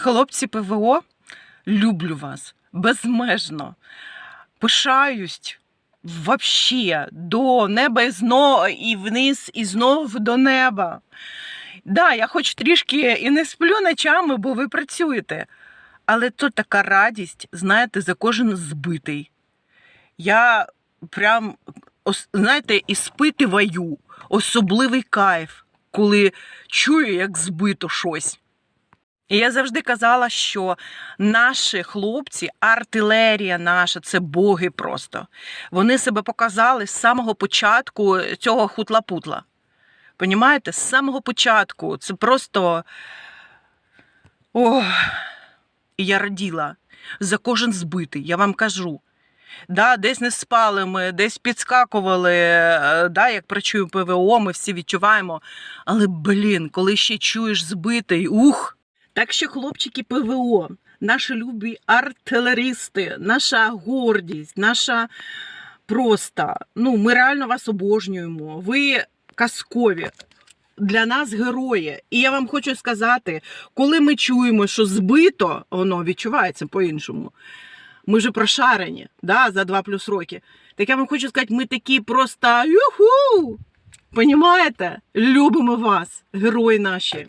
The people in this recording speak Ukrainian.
Хлопці ПВО, люблю вас безмежно. Пишаюсь вообще до неба і знову, і вниз, і знов до неба. Да, я хоч трішки і не сплю ночами, бо ви працюєте. Але то така радість, знаєте, за кожен збитий. Я прям, знаєте, іспитиваю особливий кайф, коли чую, як збито щось. І я завжди казала, що наші хлопці, артилерія наша, це боги просто. Вони себе показали з самого початку цього хутла-путла. Понімаєте? З самого початку. Це просто. Ох. І я раділа за кожен збитий, я вам кажу. Да, десь не спали ми, десь підскакували, е, да, як працює ПВО, ми всі відчуваємо. Але, блін, коли ще чуєш збитий, ух! Так що, хлопчики ПВО, наші любі артилеристи, наша гордість, наша просто, ну, ми реально вас обожнюємо. Ви казкові. Для нас герої. І я вам хочу сказати, коли ми чуємо, що збито, воно відчувається по-іншому. Ми ж прошарені да, за 2 плюс роки. Так я вам хочу сказати, ми такі просто юху! Понімаєте? Любимо вас, герої наші.